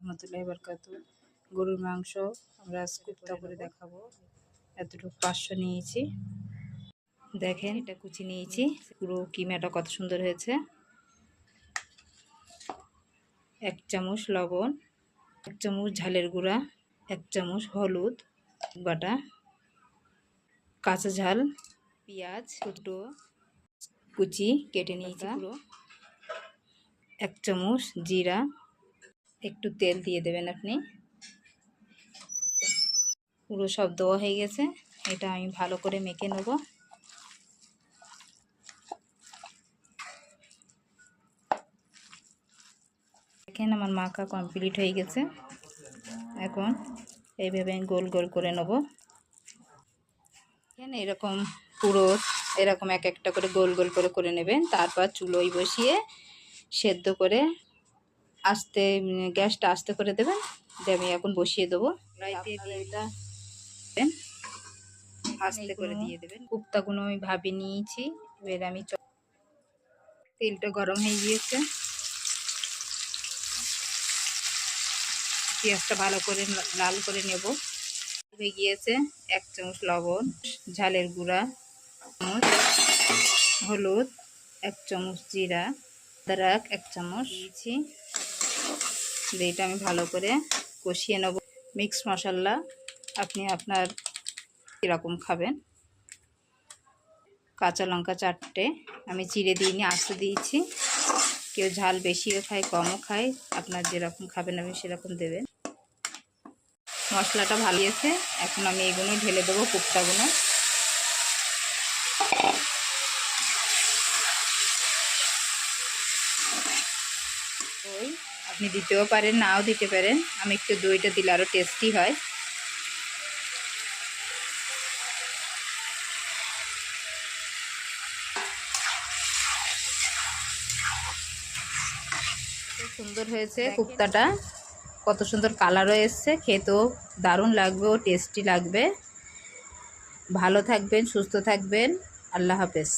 রহমতুল্লাহ বরকাত গরুর মাংস আমরা কুপ্তা করে দেখাবো। এতটুকু পাঁচশো নিয়েছি। দেখেন এটা কুচি নিয়েছি। পুরো কিমাটা কত সুন্দর হয়েছে। এক চামচ লবণ, এক চামচ ঝালের গুঁড়া, এক চামচ হলুদ বাটা, কাঁচা ঝাল, পেঁয়াজ ছোটো কুচি কেটে নিয়েছি পুরো। এক চামচ জিরা একটু তেল দিয়ে দেবেন আপনি। পুরো সব দেওয়া হয়ে গেছে। এটা আমি ভালো করে মেখে নেব। দেখেন আমার মাখা কমপ্লিট হয়ে গেছে। এখন এইভাবে গোল গোল করে নেব। দেখেন এরকম পুরো এরকম এক একটা করে গোল গোল করে করে নেবেন। তারপর চুলোয় বসিয়ে সেদ্ধ করে আস্তে গ্যাসটা আস্তে করে দেবেন। দিয়ে আমি এখন বসিয়ে দেবো। এটা আস্তে করে দিয়ে দেবেন। কুপ্তাগুলো আমি ভাবি নিয়েছি। এবার আমি তেলটা গরম হয়ে গিয়েছে। পেঁয়াজটা ভালো করে লাল করে নেব। হয়ে গিয়েছে এক চামচ লবণ ঝালের গুঁড়া চামচ হলুদ এক চামচ জিরা। দারাক এক চামচ দিয়েছি। এটা আমি ভালো করে কষিয়ে নেব। মিক্স মশলা আপনি আপনার কীরকম খাবেন। কাঁচা লঙ্কা চারটে। আমি চিড়ে দিইনি আস্তে দিয়েছি। কেউ ঝাল বেশিও খায় কমও খায়। আপনার যেরকম খাবেন আপনি সেরকম দেবেন। মশলাটা ভালো এখন আমি এগুলো ঢেলে দেবো কুপ্তাগুলো দই আপনি দিতেও পারেন নাও দিতে পারেন। আমি একটু দইটা দিলে আরও টেস্টি হয়। সুন্দর হয়েছে কুপ্তাটা। কত সুন্দর কালারও এসছে খেতেও দারুণ লাগবে ও টেস্টি লাগবে। ভালো থাকবেন সুস্থ থাকবেন। আল্লাহ হাফেজ।